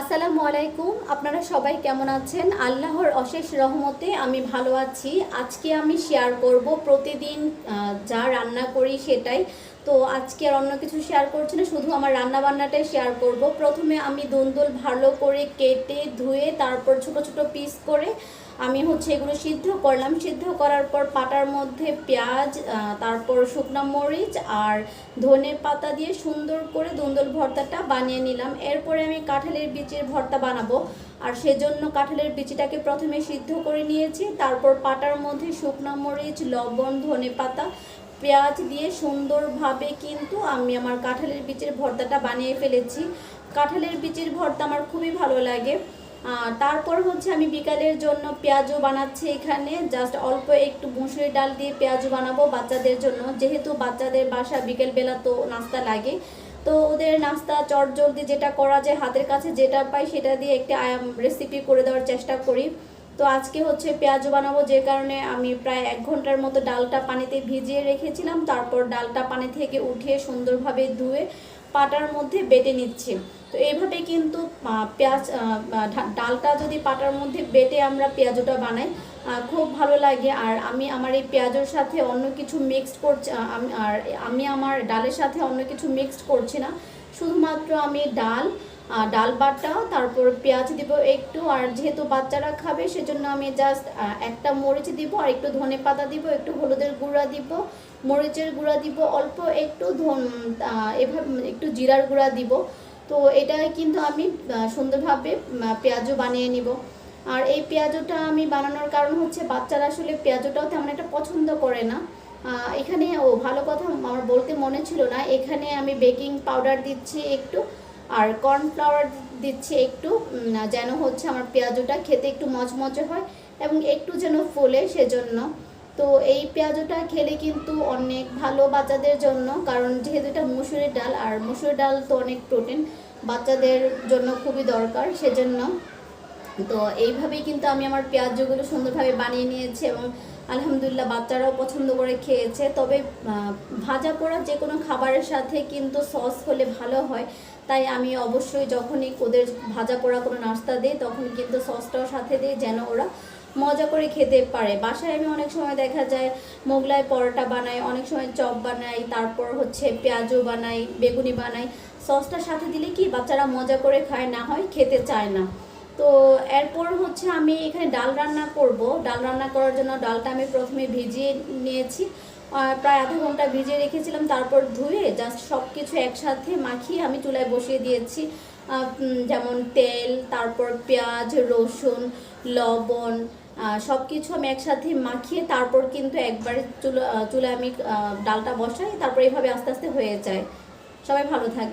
আসসালামু আলাইকুম। আপনারা সবাই কেমন আছেন? আল্লাহর অশেষ রহমতে আমি ভালো আছি। আজকে আমি শেয়ার করব প্রতিদিন যা রান্না করি সেটাই। তো আজকে আর অন্য কিছু শেয়ার করছি না, শুধু আমার রান্না বান্নাটাই শেয়ার করব। প্রথমে আমি দুন্দুল ভালো করে কেটে ধুয়ে তারপর ছোট ছোট পিস করে আমি হচ্ছে এগুলো সিদ্ধ করলাম। সিদ্ধ করার পর পাটার মধ্যে পেঁয়াজ তারপর শুকনো মরিচ আর ধনে পাতা দিয়ে সুন্দর করে দুন্দল ভর্তাটা বানিয়ে নিলাম। এরপরে আমি কাঁঠালের বীজের ভর্তা বানাবো। আর সেজন্য কাঁঠালের বিচিটাকে প্রথমে সিদ্ধ করে নিয়েছি। তারপর পাটার মধ্যে শুকনো মরিচ, লবণ, ধনে পাতা, পেঁয়াজ দিয়ে সুন্দরভাবে কিন্তু আমি আমার কাঁঠালের বীজের ভর্তাটা বানিয়ে ফেলেছি। কাঁঠালের বীজের ভর্তা আমার খুবই ভালো লাগে। তারপর হচ্ছে আমি বিকালের জন্য পেঁয়াজও বানাচ্ছি এখানে। জাস্ট অল্প একটু মুসুরি ডাল দিয়ে পেঁয়াজও বানাবো বাচ্চাদের জন্য। যেহেতু বাচ্চাদের বাসা বিকেলবেলা তো নাস্তা লাগে। তো ওদের নাস্তা চটজলদি যেটা করা যায় হাতের কাছে যেটা পাই সেটা দিয়ে একটা রেসিপি করে দেওয়ার চেষ্টা করি। তো আজকে হচ্ছে পেঁয়াজ বানাবো যে কারণে আমি প্রায় এক ঘণ্টার মতো ডালটা পানিতে ভিজিয়ে রেখেছিলাম। তারপর ডালটা পানি থেকে উঠিয়ে সুন্দরভাবে ধুয়ে পাটার মধ্যে বেটে নিচ্ছি। তো এইভাবে কিন্তু পেঁয়াজ ডালটা যদি পাটার মধ্যে বেটে আমরা পেঁয়াজটা বানাই খুব ভালো লাগে। আর আমি আমার এই পেঁয়াজের সাথে অন্য কিছু মিক্সড করছি আর আমি আমার ডালের সাথে অন্য কিছু মিক্সড করছি না। শুধুমাত্র আমি ডাল ডাল বাটা, তারপর পেঁয়াজ দিব একটু, আর যেহেতু বাচ্চারা খাবে, সেজন্য আমি জাস্ট একটা মরিচ দিব, আর একটু ধনে পাতা দিব, একটু হলুদের গুঁড়া দিব। মরিচের গুঁড়া দিব, অল্প একটু ধন এভাবে, একটু জিরার গুঁড়া দিব। তো এটা কিন্তু আমি সুন্দরভাবে পেঁয়াজও বানিয়ে নিব। আর এই পেঁয়াজটা আমি বানানোর কারণ হচ্ছে বাচ্চারা আসলে পেঁয়াজটাও তেমন একটা পছন্দ করে না। এখানে, ও, ভালো কথা, আমার বলতে মনে ছিল না। এখানে আমি বেকিং পাউডার দিচ্ছি একটু, আর কর্নফ্লাওয়ার দিচ্ছি একটু যেন হচ্ছে আমার পেঁয়াজটা খেতে একটু মচমচে হয় এবং একটু যেন ফোলে সেজন্য। তো এই পেঁয়াজটা খেলে কিন্তু অনেক ভালো বাচ্চাদের জন্য, কারণ যেহেতু এটা মুসুরের ডাল, আর মুসুরের ডাল তো অনেক প্রোটিন বাচ্চাদের জন্য খুবই দরকার, সেজন্য তো এইভাবেই কিন্তু আমি আমার পেঁয়াজগুলো সুন্দরভাবে বানিয়ে নিয়েছি এবং আলহামদুলিল্লাহ বাচ্চারাও পছন্দ করে খেয়েছে। তবে ভাজা পোড়া যে কোনো খাবারের সাথে কিন্তু সস হলে ভালো হয়। তাই আমি অবশ্যই যখনই ওদের ভাজা পোড়া কোনো নাস্তা দিই, তখন কিন্তু সসটাও সাথে দিই যেন ওরা মজা করে খেতে পারে। বাসায় আমি অনেক সময় দেখা যায়, মোগলাই পরোটা বানাই, অনেক সময় চপ বানাই, তারপর হচ্ছে পেঁয়াজও বানাই, বেগুনি বানাই। সসটার সাথে দিলে কি বাচ্চারা মজা করে খায়, না হয় খেতে চায় না। তো এরপর হচ্ছে আমি এখানে ডাল রান্না করব। ডাল রান্না করার জন্য ডালটা আমি প্রথমে ভিজিয়ে নিয়েছি। প্রায় আধা ঘণ্টা ভিজিয়ে রেখেছিলাম, তারপর ধুয়ে জাস্ট সব কিছু একসাথে মাখিয়ে আমি চুলায় বসিয়ে দিয়েছি। যেমন তেল, তারপর পেঁয়াজ, রসুন, লবণ সব কিছু আমি একসাথে মাখিয়ে তারপর কিন্তু একবারে চুলা চুলায় আমি ডালটা বসাই, তারপর এইভাবে আস্তে আস্তে হয়ে যায়। সবাই ভালো থাকবে